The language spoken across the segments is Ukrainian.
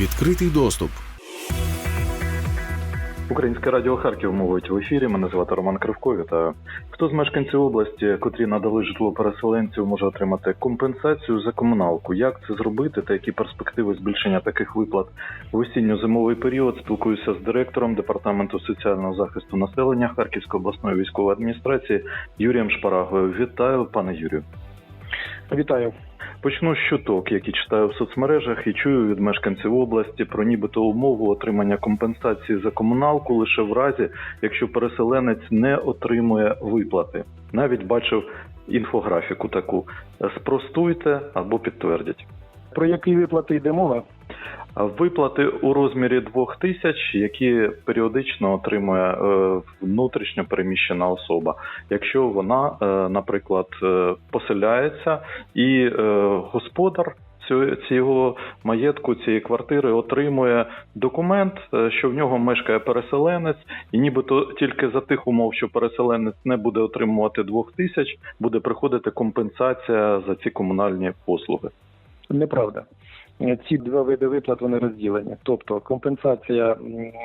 Відкритий доступ. Українське радіо Харків мовить в ефірі. Мене звати Роман Кривко. Вітаю. Хто з мешканців області, котрі надали житло переселенців, може отримати компенсацію за комуналку? Як це зробити та які перспективи збільшення таких виплат в осінньо-зимовий період? Спілкуюся з директором департаменту соціального захисту населення Харківської обласної військової адміністрації Юрієм Шпарагою. Вітаю, пане Юрію. Вітаю. Почну з чуток, які читаю в соцмережах і чую від мешканців області про нібито умову отримання компенсації за комуналку лише в разі, якщо переселенець не отримує виплати. Навіть бачив інфографіку таку. Спростуйте або підтвердіть. Про які виплати йде мова? Виплати у розмірі двох тисяч, які періодично отримує е, внутрішньо переміщена особа, якщо вона, е, наприклад, е, поселяється і господар цього- маєтку, цієї квартири отримує документ, що в нього мешкає переселенець, і нібито тільки за тих умов, що переселенець не буде отримувати двох тисяч, буде приходити компенсація за ці комунальні послуги. Неправда. Ці два види виплат вони розділені. Тобто компенсація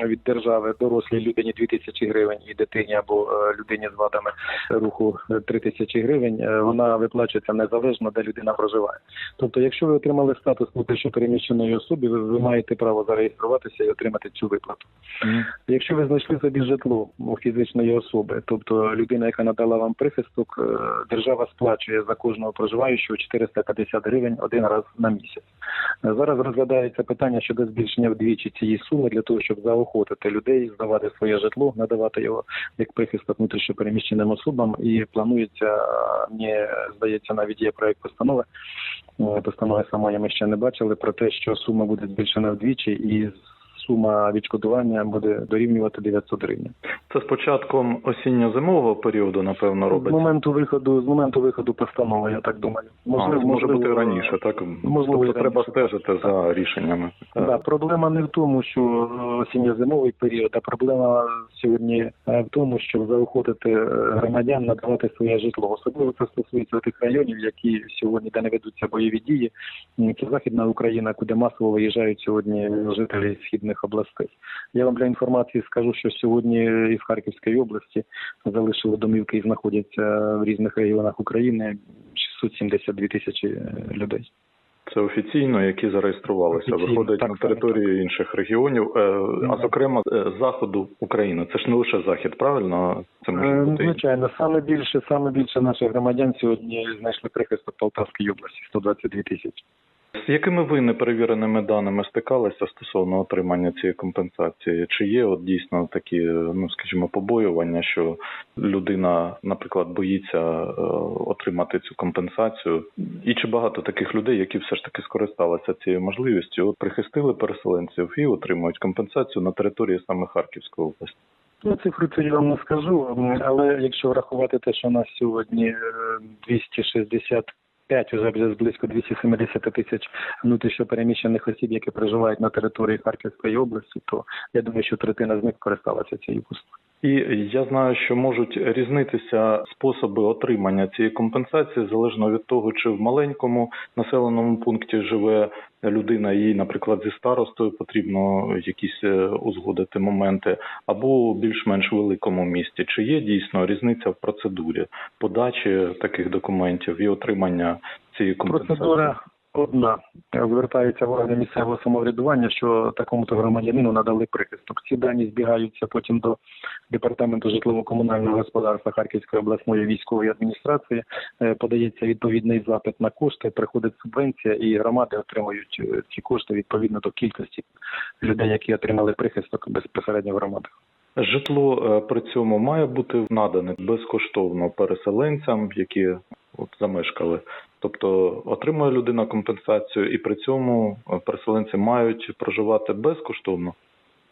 від держави дорослій людині 2 тисячі гривень і дитині або е, людині з вадами руху е, 3 тисячі гривень. е, Вона виплачується незалежно, де людина проживає. Тобто, якщо ви отримали статус внутрішньо переміщеної особи, ви, ви маєте право зареєструватися і отримати цю виплату. Якщо ви знайшли собі житло у фізичної особи, тобто людина, яка надала вам прихисток, е, держава сплачує за кожного проживаючого 450 гривень один раз на місяць. Зараз розглядається питання щодо збільшення вдвічі цієї суми для того, щоб заохотити людей здавати своє житло, надавати його як прихисток внутрішньопереміщеним особам. І планується, мені здається, навіть є проект постанови. Е, Постанови самої ми ще не бачили про те, що сума буде збільшена вдвічі і сума відшкодування буде дорівнювати 900 гривень. Це з початком осінньо-зимового періоду, напевно, З моменту виходу з моменту виходу постанови, я так думаю. а, може бути раніше, так? можливо, тобто треба стежити за рішеннями. Да, проблема не в тому, що осінньо-зимовий період, а проблема сьогодні е, в тому, щоб заохотити е, громадян надавати своє житло. Особливо це стосується тих районів, які сьогодні де не ведуться бойові дії. Це західна Україна, куди масово виїжджають сьогодні жителі східних областей. Я вам для інформації скажу, що сьогодні і в Харківській області залишили домівки і знаходяться в різних регіонах України 672 тисячі е, людей. Це офіційно, які зареєструвалися, Офіційно, виходять так, на саме території інших регіонів, е, а зокрема е, заходу України. Це ж не лише захід, правильно? Це може бути Звичайно, саме більше, саме більше наших громадян сьогодні знайшли прихисток в Полтавській області 122 тисячі. З якими ви неперевіреними даними стикалися стосовно отримання цієї компенсації? Чи є от дійсно такі, е, ну скажімо, побоювання, що людина, наприклад, боїться е, отримати цю компенсацію? І чи багато таких людей, які все ж таки скористалися цією можливістю, от прихистили переселенців і отримують компенсацію на території саме Харківської області? Ну, цифру це я вам не скажу, але якщо врахувати те, що у нас сьогодні е, 260 5, вже близько 270 тисяч внутрішньопереміщених осіб, які проживають на території Харківської області, то я думаю, що третина з них користалася цією послугою. І я знаю, що можуть різнитися способи отримання цієї компенсації залежно від того, чи в маленькому населеному пункті живе людина, їй, наприклад, зі старостою потрібно якісь е, узгодити моменти, або більш-менш великому місті. Чи є дійсно різниця в процедурі подачі таких документів і отримання? Цієї компенсації? Процедура одна. Звертаються в органи місцевого самоврядування, що такому-то громадянину надали прихисток. Ці дані збігаються потім до департаменту житлово-комунального господарства Харківської обласної військової адміністрації. Е, Подається відповідний запит на кошти, приходить субвенція, і громади отримують е, ці кошти відповідно до кількості людей, які отримали прихисток безпосередньо в громадах. Житло е, при цьому має бути надане безкоштовно переселенцям, які от замешкали. Тобто отримує людина компенсацію, і при цьому е, переселенці мають проживати безкоштовно.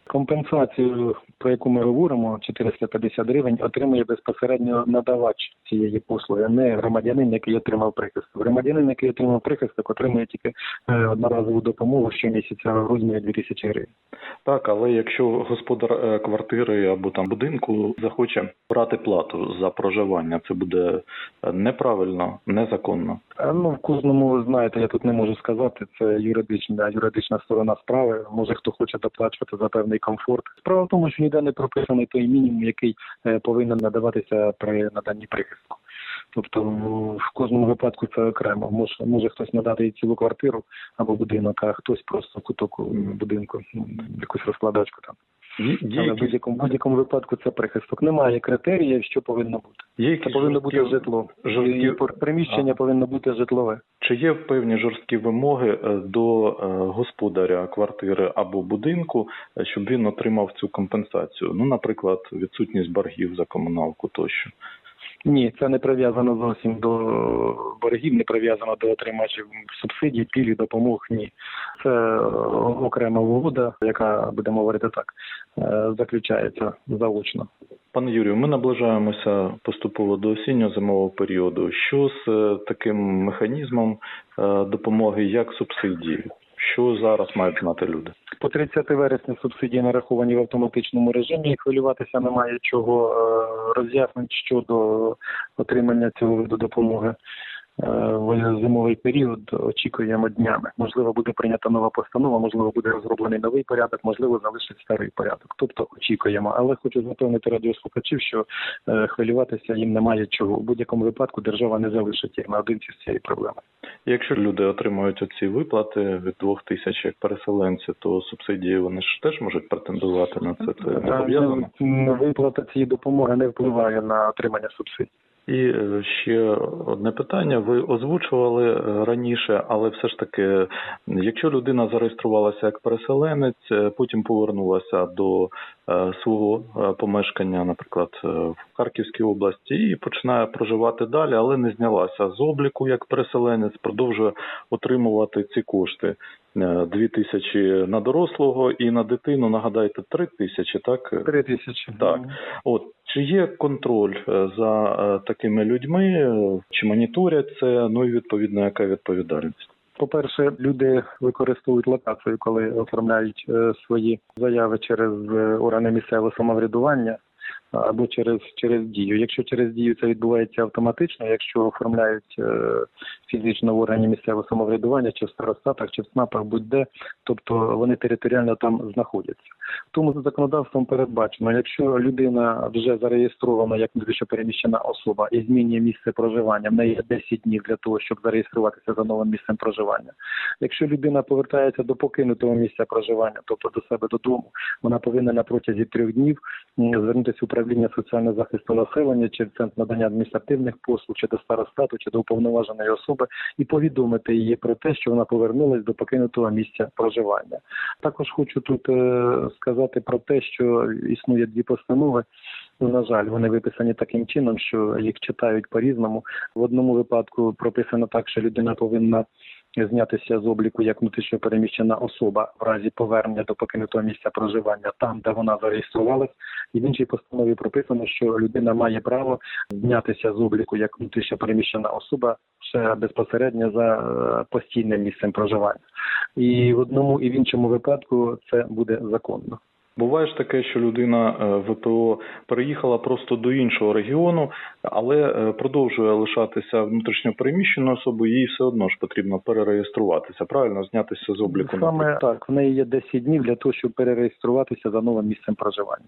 Компенсацію, про яку ми говоримо, 450 гривень, отримує безпосередньо надавач цієї послуги, а не громадянин, який отримав прихисток. Громадянин, який отримав прихисток, отримує тільки е, одноразову допомогу щомісяця в розмірі 2000 гривень. Так, але якщо господар е, квартири або там будинку захоче брати плату за проживання, це буде е, неправильно, незаконно. А, Ну, в кожному, ви знаєте, я тут не можу сказати, це юридична, юридична сторона справи. Може хто хоче доплачувати за певний комфорт. Справа в тому, що ніде не прописаний той мінімум, який е, повинен надаватися при наданні прихистку. Тобто в- в кожному випадку це окремо. Може, може хтось надати і цілу квартиру або будинок, а хтось просто куток будинку, якусь розкладачку там. Але в будь-якому будь-якому випадку це прихисток. Немає критеріїв, що повинно бути. є Це повинно бути житло. жорсткі- І приміщення повинно бути житлове. Чи є певні жорсткі вимоги е, до е, господаря квартири або будинку, е, щоб він отримав цю компенсацію? Ну, наприклад, відсутність боргів за комуналку тощо. Ні, це не прив'язано зовсім до боргів, не прив'язано до отримачів субсидій, пільг, допомог. Ні, це окрема угода, яка будемо говорити так, е, заключається заочно. Пане Юрію, ми наближаємося поступово до осінньо-зимового періоду. Що з е, таким механізмом е, допомоги, як субсидії? Що зараз мають знати люди? По 30 вересня субсидії нараховані в автоматичному режимі. Хвилюватися немає чого е, роз'яснень щодо отримання цього виду допомоги. Е, В зимовий період очікуємо днями. Можливо, буде прийнята нова постанова, можливо, буде розроблений новий порядок, можливо, залишить старий порядок. Тобто очікуємо. Але хочу запевнити радіослухачів, що е, хвилюватися їм немає чого. У будь-якому випадку держава не залишить їх наодинці з цією проблемою. Якщо люди отримують оці виплати від двох тисяч як переселенці, то субсидії вони ж теж можуть претендувати на це. Це не пов'язано. ну, Виплата цієї допомоги не впливає на отримання субсидій. І е, ще одне питання. Ви озвучували е, раніше, але все ж таки, якщо людина зареєструвалася як переселенець, е, потім повернулася до свого помешкання, наприклад, в Харківській області, і починає проживати далі, але не знялася з обліку як переселенець, продовжує отримувати ці кошти. Е, Дві тисячі на дорослого і на дитину, нагадайте, три тисячі, так? Три тисячі. Так. От чи є контроль е, за е, такими людьми, е, чи моніторять це? Ну і відповідно, яка відповідальність? По-перше, люди використовують локацію, коли оформляють е, свої заяви через е, органи місцевого самоврядування або через через дію. Якщо через дію це відбувається автоматично, якщо оформляють е, фізично в органі місцевого самоврядування, чи в старостатах, чи в ЦНАПах, будь-де, тобто вони територіально там знаходяться. Тому за законодавством передбачено, якщо людина вже зареєстрована як переміщена особа і змінює місце проживання, в неї є 10 днів для того, щоб зареєструватися за новим місцем проживання. Якщо людина повертається до покинутого місця проживання, тобто до себе додому, вона повинна на протязі трьох днів звернутися в управління соціального захисту населення чи центр надання адміністративних послуг, чи до старостату, чи до уповноваженої особи, і повідомити її про те, що вона повернулась до покинутого місця проживання. Також хочу тут е, сказати про те, що існує дві постанови. На жаль, вони виписані таким чином, що їх читають по-різному. В одному випадку прописано так, що людина повинна знятися з обліку як внутрішньо переміщена особа в разі повернення до покинутого місця проживання там, де вона зареєструвалась. І в іншій постанові прописано, що людина має право знятися з обліку як внутрішньо переміщена особа ще безпосередньо за е, постійним місцем проживання. І в одному і в іншому випадку це буде законно. Буває ж таке, що людина е, ВПО переїхала просто до іншого регіону, але е, продовжує лишатися внутрішньо переміщеною особою, їй все одно ж потрібно перереєструватися, правильно знятися з обліку. Саме так, в неї є 10 днів для того, щоб перереєструватися за новим місцем проживання.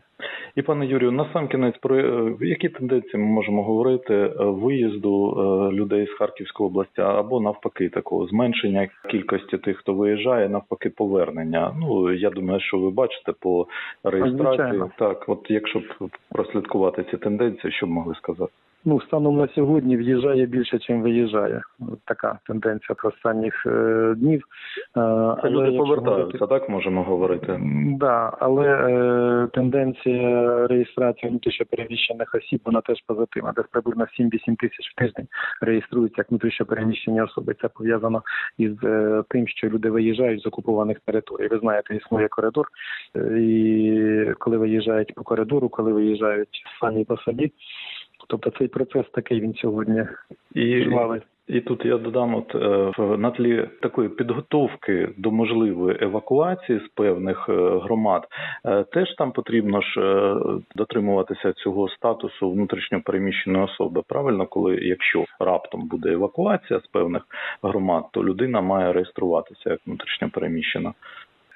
І пане Юрію, на сам кінець про е, які тенденції ми можемо говорити виїзду людей з Харківської області або навпаки такого зменшення кількості тих, хто виїжджає, навпаки, повернення. Ну я думаю, що ви бачите по реєстрації. Звичайно. Так, от якщо б прослідкувати ці тенденції, що б могли сказати? Ну, станом на сьогодні в'їжджає більше, ніж виїжджає. Така тенденція останніх е, днів. Е, Це люди повертаються, говорити- так можемо говорити. Да, але е, тенденція реєстрації внутрішньопереміщених осіб вона теж позитивна. Десь приблизно 7-8 тисяч в тиждень реєструються як внутрішньопереміщені особи. Це пов'язано із е, тим, що люди виїжджають з окупованих територій. Ви знаєте, існує коридор, е, і коли виїжджають по коридору, коли виїжджають самі по собі. Тобто цей процес такий він сьогодні І жвавий. І тут я додам, от е, на тлі такої підготовки до можливої евакуації з певних е, громад, е, теж там потрібно ж дотримуватися цього статусу внутрішньопереміщеної особи. Правильно, коли якщо раптом буде евакуація з певних громад, то людина має реєструватися як внутрішньопереміщена.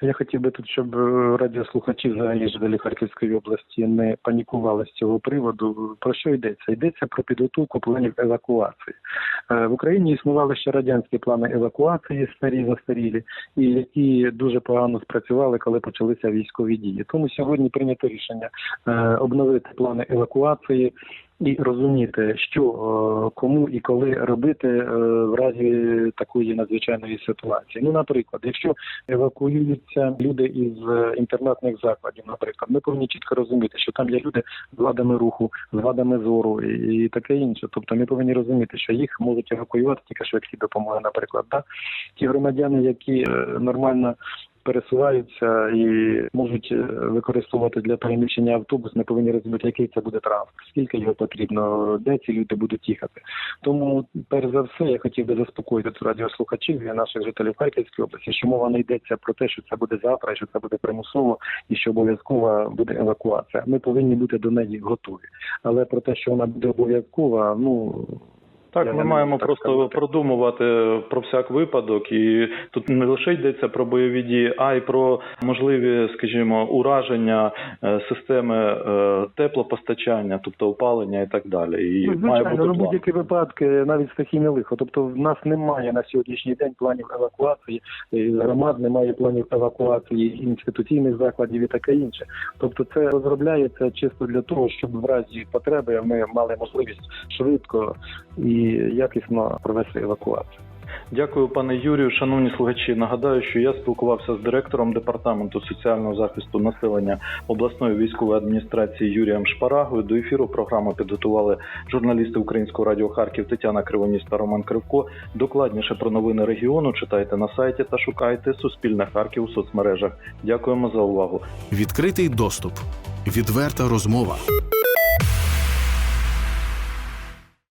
Я хотів би тут, щоб е, радіослухачі взагалі жителі Харківської області не панікували з цього приводу. Про що йдеться? Йдеться про підготовку планів евакуації. Е, В Україні існували ще радянські плани евакуації, старі застарілі, і які дуже погано спрацювали, коли почалися військові дії. Тому сьогодні прийнято рішення е, обновити плани евакуації. І розуміти, що е, кому і коли робити е, в разі такої надзвичайної ситуації. Ну, наприклад, якщо евакуюються люди із е, інтернатних закладів, наприклад, ми повинні чітко розуміти, що там є люди з вадами руху, з вадами зору і, таке інше. Тобто ми повинні розуміти, що їх можуть евакуювати тільки швидкі допомоги, наприклад. Да? Ті громадяни, які нормально пересуваються і можуть е, використовувати для переміщення автобус, ми повинні розуміти, який це буде транспорт, скільки його потрібно, де ці люди будуть їхати. Тому, перш за все, я хотів би заспокоїти радіослухачів і наших жителів Харківської області, що мова не йдеться про те, що це буде завтра, що це буде примусово і що обов'язкова буде евакуація. Ми повинні бути до неї готові. Але про те, що вона буде обов'язкова, ну Так, Я ми маємо так просто сказати. продумувати про всяк випадок, і тут не лише йдеться про бойові дії, а й про можливі, скажімо, ураження е, системи е, теплопостачання, тобто опалення і так далі. І Ну, має бути ну будь-які випадки, навіть стихійне лихо. Тобто в нас немає на сьогоднішній день планів евакуації, громад немає планів евакуації інституційних закладів і таке інше. Тобто це розробляється чисто для того, щоб в разі потреби ми мали можливість швидко і якісно провести евакуацію. Дякую, пане Юрію. Шановні слухачі. Нагадаю, що я спілкувався з директором департаменту соціального захисту населення обласної військової адміністрації Юрієм Шпарагою. До ефіру програму підготували журналісти Українського радіо Харків Тетяна Кривоніс та Роман Кривко. Докладніше про новини регіону читайте на сайті та шукайте Суспільне Харків у соцмережах. Дякуємо за увагу. Відкритий доступ. Відверта розмова.